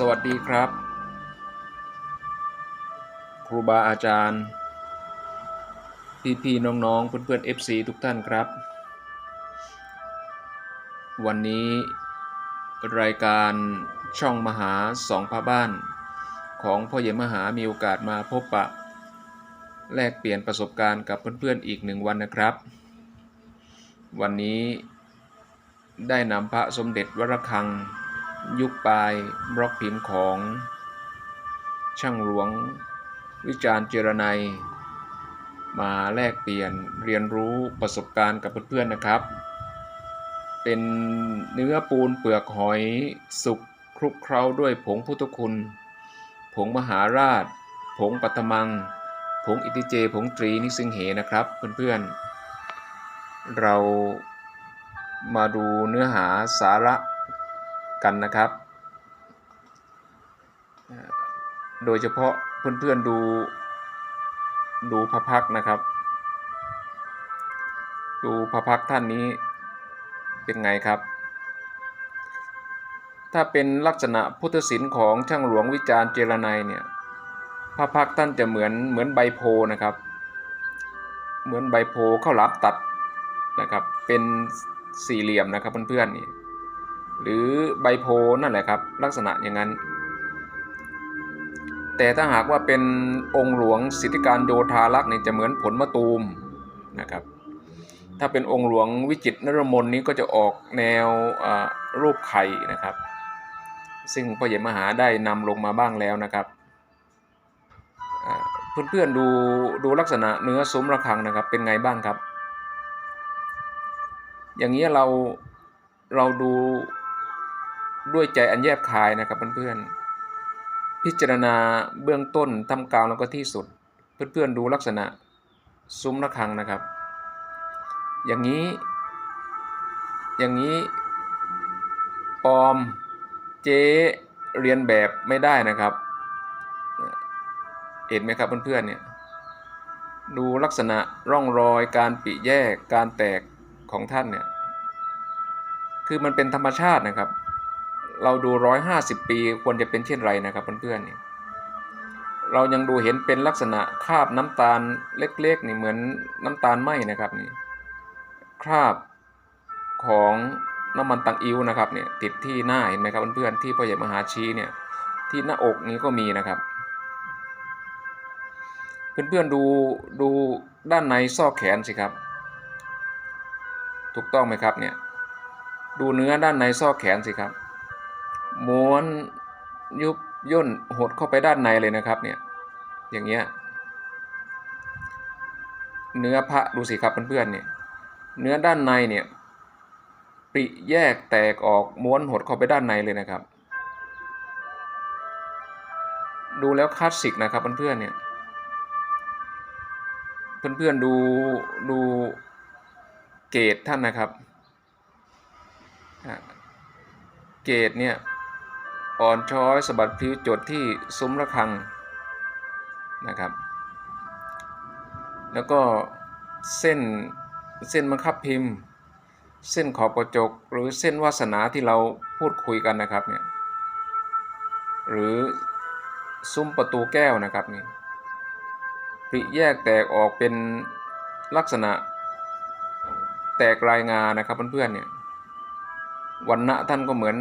สวัสดีครับ ครูบาอาจารย์ พี่ๆน้องๆเพื่อนๆ FC ทุกท่านครับ วันนี้รายการช่องมหาสองพระบ้าน ของพ่อใหญ่มหามีโอกาสมาพบปะ แลกเปลี่ยนประสบการณ์กับเพื่อนๆอีกหนึ่งวันนะครับ วันนี้ได้นำพระสมเด็จวรคัง ยุคปลายบล็อกพิมพ์ของช่างหลวง วิจารณ์เจรไนยมาแลกเปลี่ยนเรียนรู้ประสบการณ์กับเพื่อนๆนะครับ เป็นเนื้อปูนเปลือกหอยสุกคลุกเคล้าด้วยผงพุทธคุณ ผงมหาราช ผงปัตตมัง ผงอิติเจ ผงตรีนิสิงเหนะครับเพื่อนๆ เรามาดูเนื้อหาสาระ กันนะครับ โดยเฉพาะเพื่อนๆดูดูพระพักนะครับ ดูพระพักท่านนี้เป็นไงครับ ถ้าเป็นลักษณะพุทธศิลป์ของช่างหลวงวิจารณ์เจรไนยเนี่ยพระพักท่านจะเหมือนเหมือนใบโพนะครับ เหมือนใบโพเข้าวหลามตัดนะครับ เป็นสี่เหลี่ยมนะครับเพื่อนๆนี่ หรือใบโพนั่นแหละครับ ลักษณะอย่างนั้น แต่ถ้าหากว่าเป็นองค์หลวงสิทธิการโยธารักษ์นี่จะเหมือนผลมะตูมนะครับ ถ้าเป็นองค์หลวงวิจิตนรมนนี้ก็จะออกแนวรูปไข่นะครับ ซึ่งพ่อใหญ่มหาได้นำลงมาบ้างแล้วนะครับเพื่อนๆดูดูลักษณะเนื้อซุ้มระฆังนะครับเป็นไงบ้างครับ อย่างนี้เราเราดู ด้วยใจอันแยบคายนะครับเพื่อนๆ พิจารณาเบื้องต้นทำกลางแล้วก็ที่สุด เพื่อนๆดูลักษณะซุ้มระฆังนะครับ อย่างนี้ อย่างนี้ปอมเจ๊เรียนแบบไม่ได้นะครับ เห็นไหมครับเพื่อนๆเนี่ยดูลักษณะร่องรอยการปิแยกการแตกของท่านเนี่ยคือมันเป็นธรรมชาตินะครับ เราดูร้อยห้าสิบปีควรจะเป็นเช่นไรนะครับเพื่อนๆเนี่ยเรายังดูเห็นเป็นลักษณะคราบน้ำตาลเล็กๆนี่เหมือนน้ำตาลไหมนะครับนี่คราบของน้ำมันตังอิ้วนะครับเนี่ยติดที่หน้าเห็นไหมครับเพื่อนๆที่พ่อใหญ่มหาชีเนี่ยที่หน้าอกนี้ก็มีนะครับ เพื่อนๆดูดูด้านในซอกแขนสิครับ ถูกต้องไหมครับเนี่ยดูเนื้อด้านในซอกแขนสิครับ ม้วนยุบย่นหดเข้าไปด้านในเลยนะครับเนี่ยอย่างเงี้ยเนื้อพระดูสิครับเพื่อนๆเนี่ยเนื้อด้านในเนี่ยปริแยกแตกออกม้วนหดเข้าไปด้านในเลยนะครับ ดูแล้วคลาสสิกนะครับเพื่อนๆเนี่ยเพื่อนๆดูดูเกตท่านนะครับเกตเนี่ย อ่อนช้อยสะบัดพลิ้วจดที่ซุ้มระฆังนะครับ แล้วก็เส้นเส้นบังคับพิมพ์ เส้นขอบกระจก หรือเส้นวาสนาที่เราพูดคุยกันนะครับเนี่ยหรือซุ้มประตูแก้วนะครับนี่ปริแยกแตกออกเป็นลักษณะแตกรายงานนะครับเพื่อนๆเนี่ยวันณะท่านก็เหมือน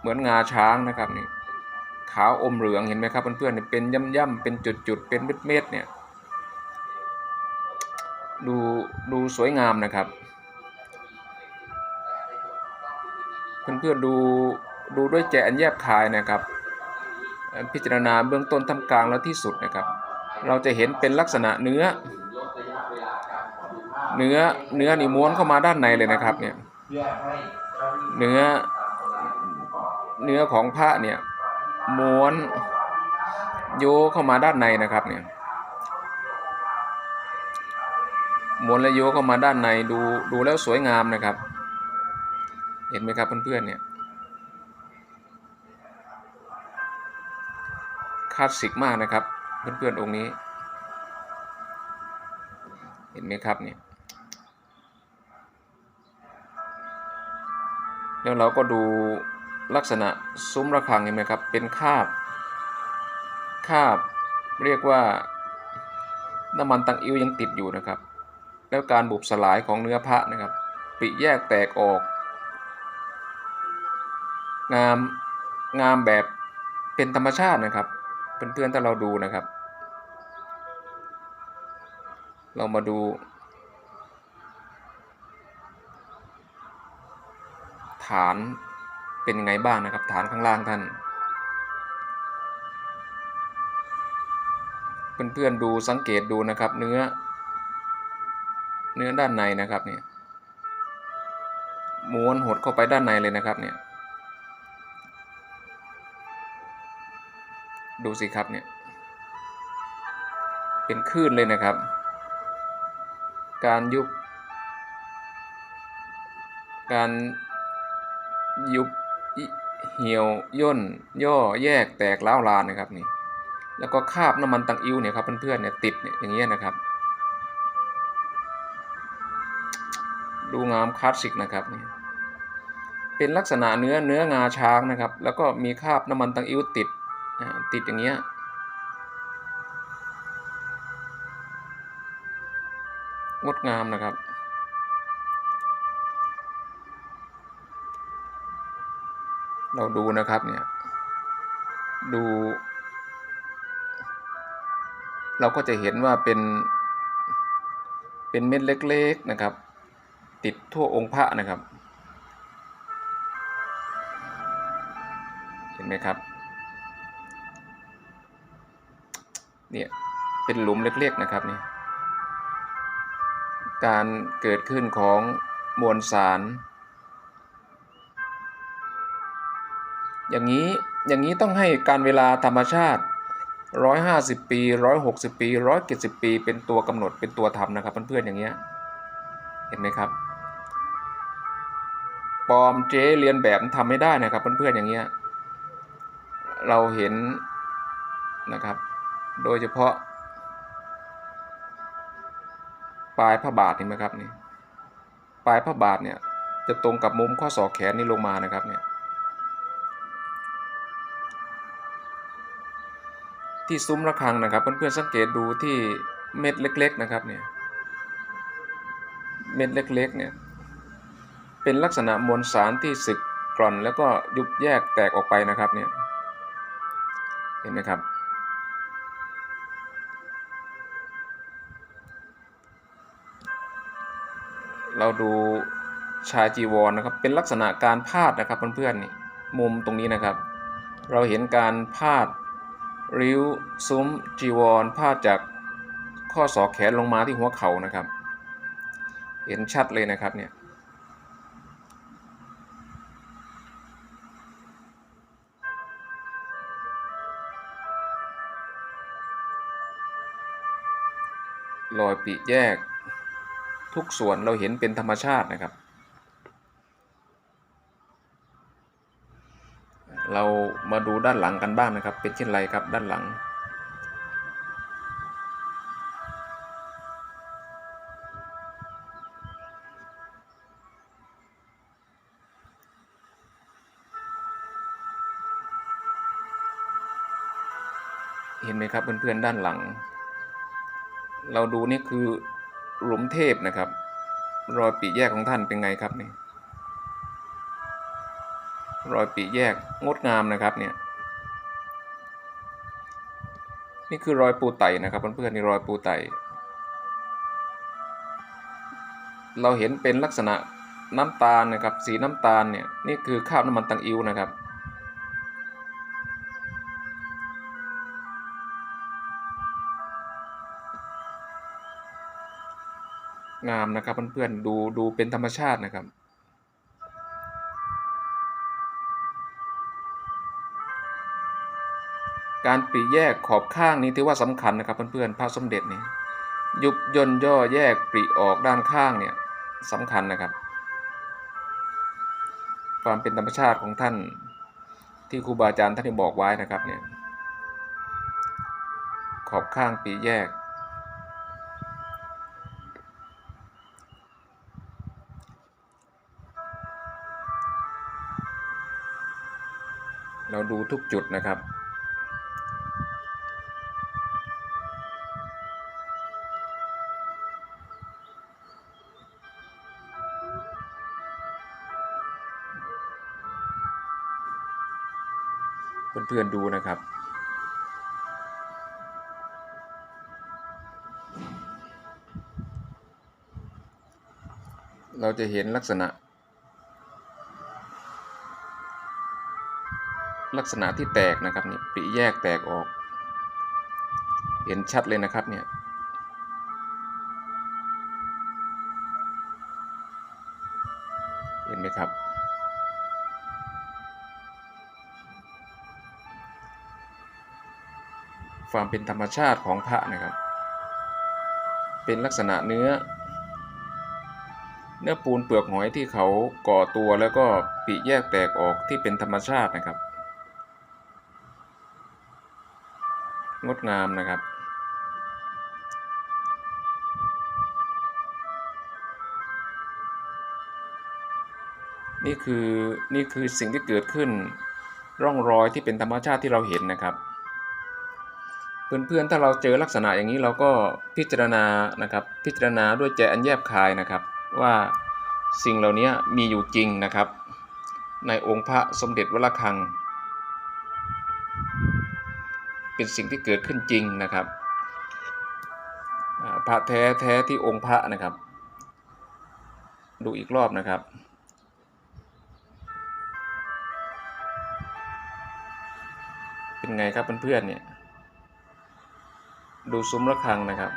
เหมือนงาช้างนะครับนี่ขาวอมเหลืองเห็นไหมครับเพื่อนๆเนี่ยเป็นย่ำๆเป็นจุดๆเป็นเม็ดๆเนี่ยดูดูสวยงามนะครับ เพื่อนๆดูดูด้วยใจอันแยบคายนะครับ พิจารณาเบื้องต้นทำกลางและที่สุดนะครับ เราจะเห็นเป็นลักษณะเนื้อ เนื้อเนื้อนี่ม้วนเข้ามาด้านในเลยนะครับเนี่ยเนื้อ เนื้อของพระเนี่ยม้วนโยเข้ามาด้านในนะครับเนี่ยม้วนและโยเข้ามาด้านในดูดูแล้วสวยงามนะครับ เห็นไหมครับเพื่อนๆเนี่ยคลาสสิกมากนะครับ เพื่อนๆองค์นี้ เห็นไหมครับเนี่ยแล้วเราก็ดู ลักษณะซุ้มระฆังเห็นไหมครับเป็นคาบคาบเรียกว่าน้ำมันตังอิวยังติดอยู่นะครับ แล้วการบุบสลายของเนื้อพระนะครับ ปิแยกแตกออก งามงามแบบเป็นธรรมชาตินะครับเพื่อนๆถ้าเราดูนะครับ เรามาดูฐาน เป็นยังไงบ้างนะครับ ฐานข้างล่างท่าน เพื่อนๆดูสังเกตดูนะครับ เนื้อ เนื้อด้านในนะครับเนี่ยม้วนหดเข้าไปด้านในเลยนะครับเนี่ยดูสิครับเนี่ยเป็นคลื่นเลยนะครับ การยุบ การยุบ เหี่ยวย่นย่อแยกแตกล้าวลานนะครับนี่แล้วก็คาบน้ำมันตังอิ้วเนี่ยครับเพื่อนๆเนี่ยติดเนี่ยอย่างเงี้ยนะครับ ดูงามคลาสสิกนะครับนี่เป็นลักษณะเนื้อเนื้องาช้างนะครับ แล้วก็มีคาบน้ำมันตังอิ้วติดติดอย่างเงี้ยงดงามนะครับ เราดูนะครับเนี่ย ดู เราก็จะเห็นว่าเป็น เป็นเม็ดเล็กๆนะครับ ติดทั่วองค์พระนะครับ เห็นไหมครับ เนี่ยเป็นหลุมเล็กๆนะครับนี่การเกิดขึ้นของมวลสาร อย่างนี้อย่างนี้ต้องให้การเวลาธรรมชาติ 150 ปี 160 ปี 170 ปี เป็นตัวกำหนดเป็นตัวทำนะครับเพื่อนๆอย่างเงี้ยเห็นไหมครับปลอมเจ๊เรียนแบบทำไม่ได้นะครับเพื่อนๆอย่างเงี้ยเราเห็นนะครับ โดยเฉพาะ ปลายพระบาทเห็นไหมครับนี่ปลายพระบาทเนี่ยจะตรงกับมุมข้อศอกแขนนี่ลงมานะครับเนี่ย ที่ซุ้มระฆังนะครับ เพื่อนๆสังเกตดูที่เม็ดเล็ก ๆนะครับเนี่ยเม็ดเล็กๆเนี่ยเป็นลักษณะมวลสารที่สึกกร่อนแล้วก็ยุบแยกแตกออกไปนะครับเนี่ยเห็นไหมครับ เราดูชาจีวรนนะครับเป็นลักษณะการพาดนะครับเพื่อนๆนี่มุมตรงนี้นะครับ เราเห็นการพาด ริ้วซุ้มจีวรพาดจากข้อศอกแขนลงมาที่หัวเข่านะครับ เห็นชัดเลยนะครับเนี่ยรอยปริแยก ทุกส่วนเราเห็นเป็นธรรมชาตินะครับ เรามาดูด้านหลังกันบ้างนะครับ เป็นเช่นไรครับด้านหลัง เห็นไหมครับเพื่อนๆด้านหลัง เราดูนี่คือหลุมเทพนะครับ รอยปีแยกของท่านเป็นไงครับนี่ รอยปีแยกงดงามนะครับเนี่ยนี่คือรอยปูไตนะครับเพื่อนๆนี่รอยปูไต เราเห็นเป็นลักษณะน้ำตาลนะครับสีน้ำตาลเนี่ยนี่คือคราบน้ำมันตังอิ้วนะครับงามนะครับเพื่อนๆดูดูเป็นธรรมชาตินะครับ การปลีแยกขอบข้างนี้ถือว่าสำคัญนะครับเพื่อนๆพระสมเด็จนี่ยุบย่นย่อแยกปลีออกด้านข้างเนี่ยสำคัญนะครับ ความเป็นธรรมชาติของท่านที่ครูบาอาจารย์ท่านได้บอกไว้นะครับเนี่ยขอบข้างปีแยก เราดูทุกจุดนะครับ เพื่อนๆดูนะครับ เราจะเห็นลักษณะ ลักษณะที่แตกนะครับนี่ปริแยกแตกออก เห็นชัดเลยนะครับเนี่ยเห็นไหมครับ ความเป็นธรรมชาติของพระนะครับ เป็นลักษณะเนื้อ เนื้อปูนเปลือกหอยที่เขาก่อตัวแล้วก็ปริแยกแตกออกที่เป็นธรรมชาตินะครับ งดงามนะครับนี่คือนี่คือสิ่งที่เกิดขึ้นร่องรอยที่เป็นธรรมชาติที่เราเห็นนะครับ เพื่อนๆ ถ้าเราเจอลักษณะอย่างนี้เราก็พิจารณานะครับ พิจารณาด้วยใจอันแยบคายนะครับ ว่าสิ่งเหล่านี้มีอยู่จริงนะครับ ในองค์พระสมเด็จวัดระฆัง เป็นสิ่งที่เกิดขึ้นจริงนะครับพระแท้แท้ที่องค์พระนะครับ ดูอีกรอบนะครับเป็นไงครับเพื่อนๆเนี่ย ดูซุ้มระฆังนะครับ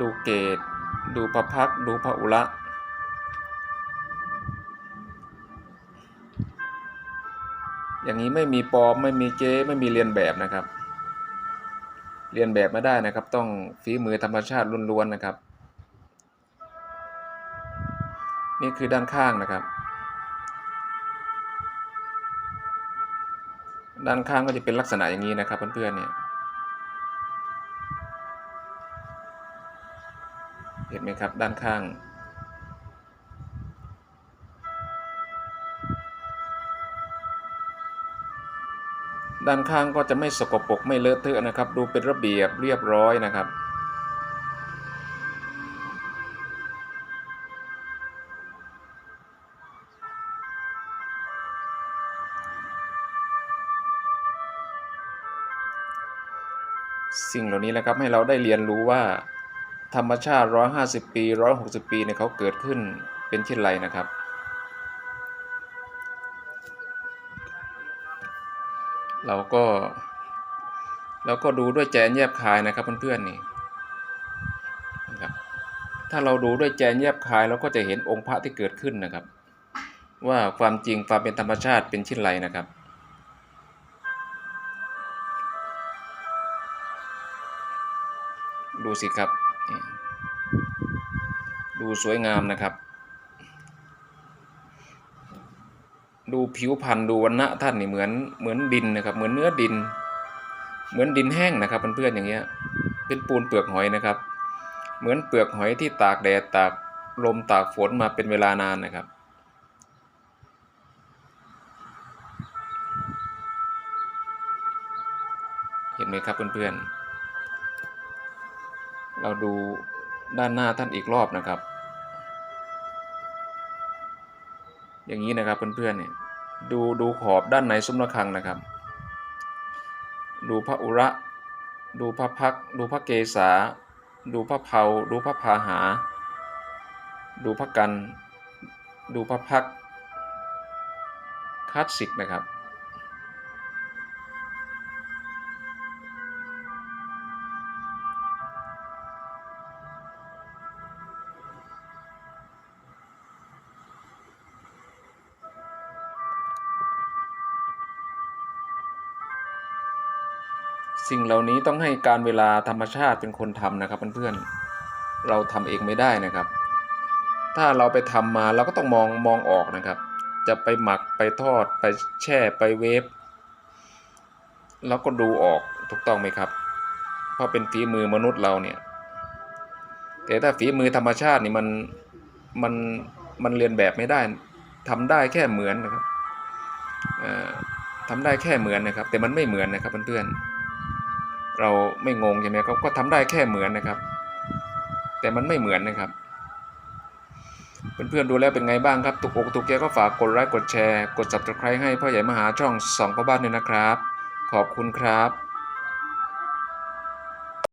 ดูเกต ดูพระพัก ดูพระอุระอย่างนี้ไม่มีปลอมไม่มีเก๊ไม่มีเรียนแบบนะครับ เรียนแบบไม่ได้นะครับ ต้องฝีมือธรรมชาติล้วนๆนะครับ นี่คือด้านข้างนะครับ ด้านข้างก็จะเป็นลักษณะอย่างนี้นะครับเพื่อนๆเนี่ย นไหมครับด้านข้าง ด้านข้างก็จะไม่สกปรกไม่เลอะเทอะนะครับ ดูเป็นระเบียบเรียบร้อยนะครับสิ่งเหล่านี้แหละครับให้เราได้เรียนรู้ว่า ธรรมชาติ 150 ปี 160 ปีเนี่ยเขาเกิดขึ้นเป็นเช่นไรนะครับ เราก็เราก็ดูด้วยใจนแยบคายนะครับเพื่อนๆนี่นะครับถ้าเราดูด้วยใจนแยบคายเราก็จะเห็นองค์พระที่เกิดขึ้นนะครับ ว่าความจริงความเป็นธรรมชาติเป็นเช่นไรนะครับดูสิครับ ดูสวยงามนะครับ ดูผิวพรรณดูวันณะท่านนี่เหมือนเหมือนดินนะครับ เหมือนเนื้อดิน เหมือนดินแห้งนะครับเพื่อนๆอย่างเงี้ย เป็นปูนเปลือกหอยนะครับ เหมือนเปลือกหอยที่ตากแดดตากลมตากฝนมาเป็นเวลานานนะครับเห็นไหมครับเพื่อนๆ เราดูด้านหน้าท่านอีกรอบนะครับ อย่างนี้นะครับเพื่อนๆเนี่ยดูดูขอบด้านในซุ้มระฆังนะครับ ดูพระอุระ ดูพระพัก ดูพระเกศา ดูพระเพาดูพระพาหา ดูพระกัน ดูพระพักคลาสสิกนะครับ สิ่งเหล่านี้ต้องให้การเวลาธรรมชาติเป็นคนทำนะครับเพื่อนๆเราทำเองไม่ได้นะครับ ถ้าเราไปทำมาเราก็ต้องมองมองออกนะครับ จะไปหมักไปทอดไปแช่ไปเวฟเราก็ดูออกถูกต้องไหมครับ เพราะเป็นฝีมือมนุษย์เราเนี่ยแต่ถ้าฝีมือธรรมชาตินี่มันมันมันเรียนแบบไม่ได้ทำได้แค่เหมือนนะครับทำได้แค่เหมือนนะครับ แต่มันไม่เหมือนนะครับเพื่อนๆ เราไม่งงใช่ไหมครับก็ทำได้แค่เหมือนนะครับ แต่มันไม่เหมือนนะครับเพื่อนๆดูแล้วเป็นไงบ้างครับตุกอกตุกแกก็ฝากกดไลค์กดแชร์ กด subscribe ให้พ่อใหญ่มหาช่องสองพ่อบ้านด้วยนะครับ ขอบคุณครับ